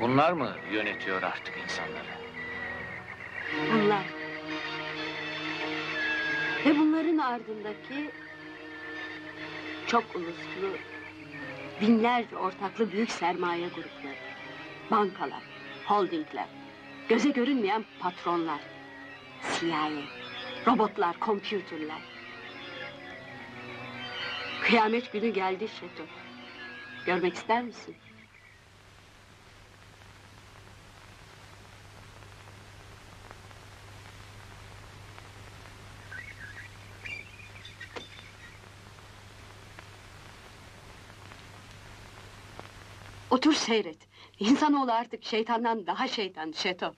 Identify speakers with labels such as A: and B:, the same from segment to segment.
A: Bunlar mı yönetiyor artık insanları?
B: Bunlar. Ve bunların ardındaki çok uluslu, binlerce ortaklı büyük sermaye grupları. Bankalar, holdingler, göze görünmeyen patronlar, CIA, robotlar, kompütürler. Kıyamet günü geldi Şeto. Görmek ister misin? Otur seyret. İnsanoğlu artık şeytandan daha şeytan Şeto.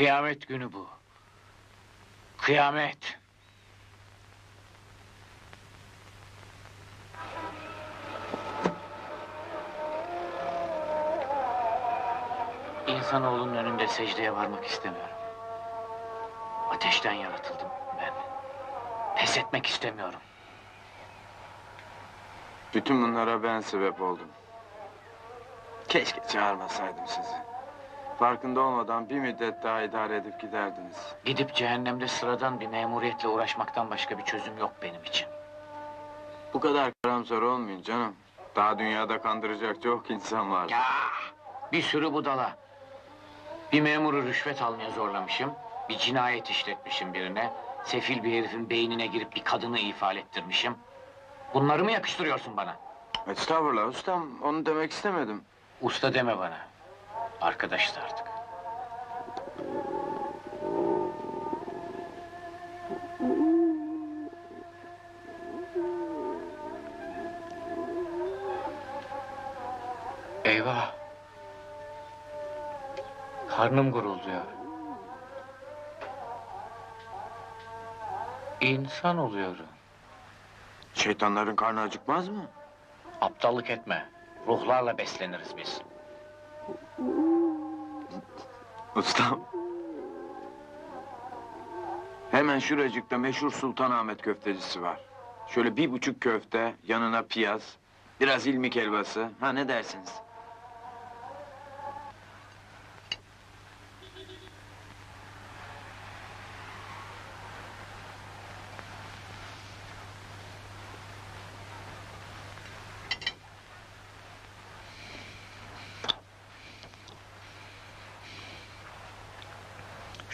A: Kıyamet günü bu. Kıyamet. İnsanoğlunun önünde secdeye varmak istemiyorum. Ateşten yaratıldım ben. Pes etmek istemiyorum.
C: Bütün bunlara ben sebep oldum. Keşke çağırmasaydım sizi. Farkında olmadan bir müddet daha idare edip giderdiniz.
A: Gidip cehennemde sıradan bir memuriyetle uğraşmaktan başka bir çözüm yok benim için.
C: Bu kadar karamsar olmayın canım. Daha dünyada kandıracak çok insan var.
A: Ya bir sürü budala. Bir memuru rüşvet almaya zorlamışım. Bir cinayet işletmişim birine. Sefil bir herifin beynine girip bir kadını ifade ettirmişim. Bunları mı yakıştırıyorsun bana?
C: Estağfurullah ustam, onu demek istemedim.
A: Usta deme bana. Arkadaşız artık. Eyvah. Karnım gurulduyor. İnsan oluyorum.
C: Şeytanların karnı acıkmaz mı?
A: Aptallık etme. Ruhlarla besleniriz biz.
C: Ustam. Hemen şuracıkta meşhur Sultanahmet köftecisi var. Şöyle bir buçuk köfte, yanına piyaz, biraz ilmik helvası. Ha ne dersiniz?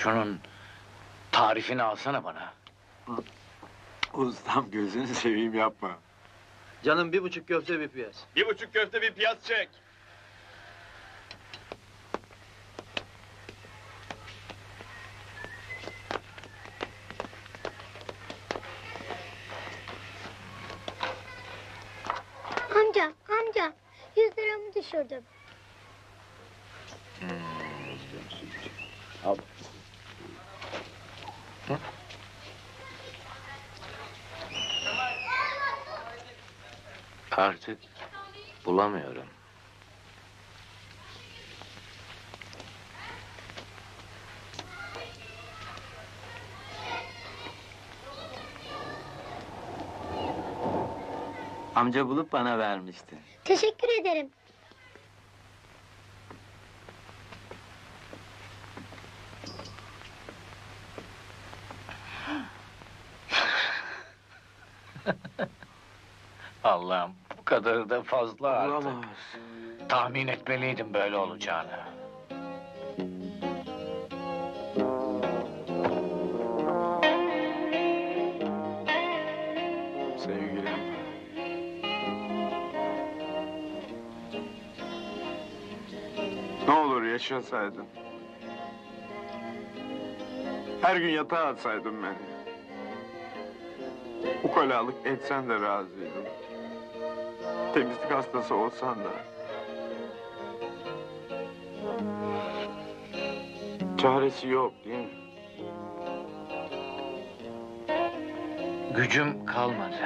A: Şunun tarifini alsana bana.
C: Ustam gözünü seveyim yapma.
D: Canım bir buçuk köfte bir piyaz.
E: Bir buçuk köfte bir piyaz çek.
F: Amca, amca. Yüz liramı düşürdüm.
A: Artık bulamıyorum.
C: Amca bulup bana vermişti.
F: Teşekkür ederim.
A: Allah'ım kadar da fazla artık.
C: Olamaz.
A: Tahmin etmeliydim böyle olacağını.
C: Sevgilim. Ne olur yaşasaydın. Her gün yatağa atsaydın beni. Ukalalık etsen de razıydım. Temizlik hastası olsan da. Çaresi yok değil mi?
A: Gücüm kalmadı.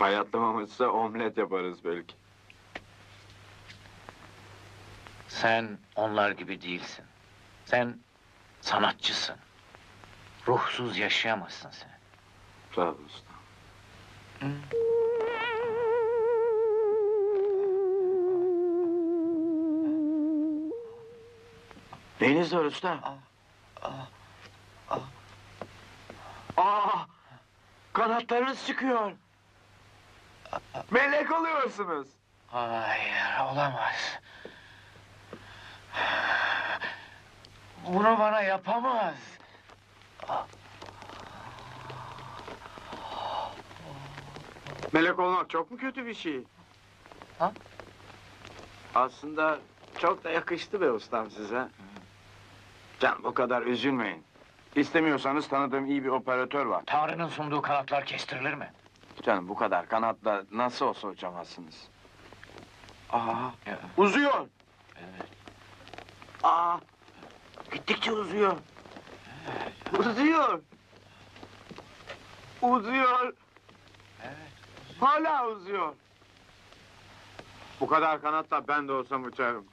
C: Bayatlamamışsa omlet yaparız belki.
A: Sen onlar gibi değilsin. Sen sanatçısın. Ruhsuz yaşayamazsın sen.
C: Sağ ol usta. Neyiniz var usta? Aa, kanatlarınız çıkıyor. Melek oluyorsunuz.
A: Hayır, olamaz. Bunu bana yapamaz.
C: Melek olmak çok mu kötü bir şey?
A: Ha?
C: Aslında çok da yakıştı be ustam size. Canım o kadar üzülmeyin. İstemiyorsanız tanıdığım iyi bir operatör var.
A: Tanrı'nın sunduğu kanatlar kestirilir mi?
C: Canım bu kadar kanatla nasıl olsa uçamazsınız. Aa,
A: Ya,
C: uzuyor.
A: Evet.
C: Aa, gittikçe uzuyor. Uzuyor. Uzuyor.
A: Evet.
C: Hala uzuyor. Bu kadar kanatla ben de olsam uçarım.